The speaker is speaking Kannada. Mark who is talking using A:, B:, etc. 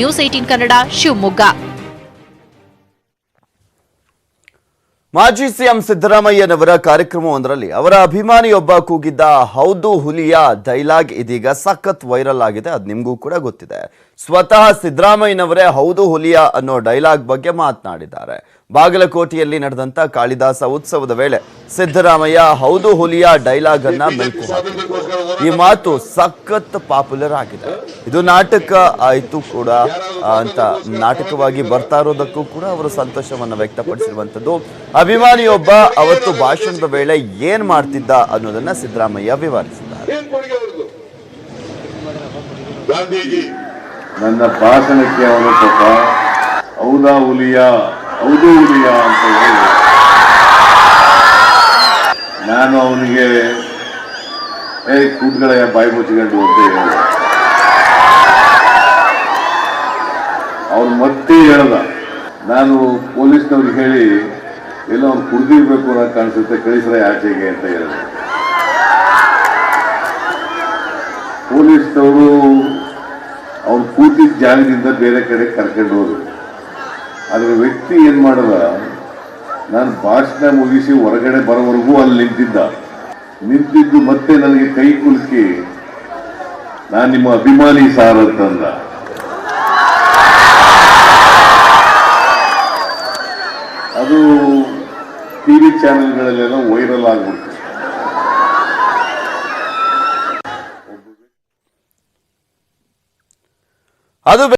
A: News eighteen Kannada, Shivamogga.
B: ಮಾಜಿ ಸಿಎಂ ಸಿದ್ದರಾಮಯ್ಯನವರ ಕಾರ್ಯಕ್ರಮವೊಂದರಲ್ಲಿ ಅವರ ಅಭಿಮಾನಿಯೊಬ್ಬ ಕೂಗಿದ್ದ ಹೌದು ಹುಲಿಯ ಡೈಲಾಗ್ ಇದೀಗ ಸಖತ್ ವೈರಲ್ ಆಗಿದೆ, ಅದು ನಿಮಗೂ ಕೂಡ ಗೊತ್ತಿದೆ. ಸ್ವತಃ ಸಿದ್ದರಾಮಯ್ಯನವರೇ ಹೌದು ಹುಲಿಯ ಅನ್ನೋ ಡೈಲಾಗ್ ಬಗ್ಗೆ ಮಾತನಾಡಿದ್ದಾರೆ. ಬಾಗಲಕೋಟೆಯಲ್ಲಿ ನಡೆದಂತ ಕಾಳಿದಾಸ ಉತ್ಸವದ ವೇಳೆ ಸಿದ್ದರಾಮಯ್ಯ ಹೌದು ಹುಲಿಯ ಡೈಲಾಗ್ ಅನ್ನ ಮೆಲ್ಕು ಈ ಮಾತು ಸಖತ್ ಪಾಪ್ಯುಲರ್ ಆಗಿದೆ. ಇದು ನಾಟಕ ಆಯ್ತು ಕೂಡ ಅಂತ ನಾಟಕವಾಗಿ ಬರ್ತಾ ಇರೋದಕ್ಕೂ ಕೂಡ ಅವರು ಸಂತೋಷವನ್ನ ವ್ಯಕ್ತಪಡಿಸಿರುವಂತದ್ದು. ಅಭಿಮಾನಿಯೊಬ್ಬ ಅವತ್ತು ಭಾಷಣದ ವೇಳೆ ಏನ್ ಮಾಡ್ತಿದ್ದ ಅನ್ನೋದನ್ನ ಸಿದ್ದರಾಮಯ್ಯ ವಿವರಿಸಿದ್ದಾರೆ.
C: ನನ್ನ ಭಾಷಣಕ್ಕೆ ಅವರು ಹುಲಿಯ ಹೌದು ಅಂತ ಹೇಳಿ. ನಾನು ಅವನಿಗೆ, ಏ ಕೂಡ್ಗಳೆ ಬಾಯಿ ಮುಚ್ಚಿಕೊಂಡು ಅಂತ ಹೇಳಿದೆ ಅವ್ನು ಮತ್ತೆ ಹೇಳಲ್ಲ. ನಾನು ಪೊಲೀಸ್ನವ್ರಿಗೆ ಹೇಳಿ, ಎಲ್ಲ ಅವ್ನು ಕುಡ್ದಿರ್ಬೇಕು ಅನ್ನೋ ಕಾಣಿಸುತ್ತೆ, ಕಳಿಸ್ರೆ ಆಚೆಗೆ ಅಂತ ಹೇಳಿದೆ. ಪೊಲೀಸ್ನವರು ಅವ್ನು ಕೂತಿದ್ದ ಜಾಗದಿಂದ ಬೇರೆ ಕಡೆ ಕರ್ಕೊಂಡು ಹೋದ್ರು. ಆದರೆ ವ್ಯಕ್ತಿ ಏನು ಮಾಡದ ನಾನು ಭಾಷಣ ಮುಗಿಸಿ ಹೊರಗಡೆ ಬರೋವರೆಗೂ ಅಲ್ಲಿ ನಿಂತಿದ್ದ. ನಿಂತಿದ್ದು ಮತ್ತೆ ನನಗೆ ಕೈ ಕುಲುಕಿ, ನಾನು ನಿಮ್ಮ ಅಭಿಮಾನಿ ಸಾರ್ ಅಂತಂದ ಅದು ಟಿ ವಿ ಚಾನೆಲ್ಗಳಲ್ಲೆಲ್ಲ ವೈರಲ್ ಆಗ್ಬಿಡ್ತು. ಅದು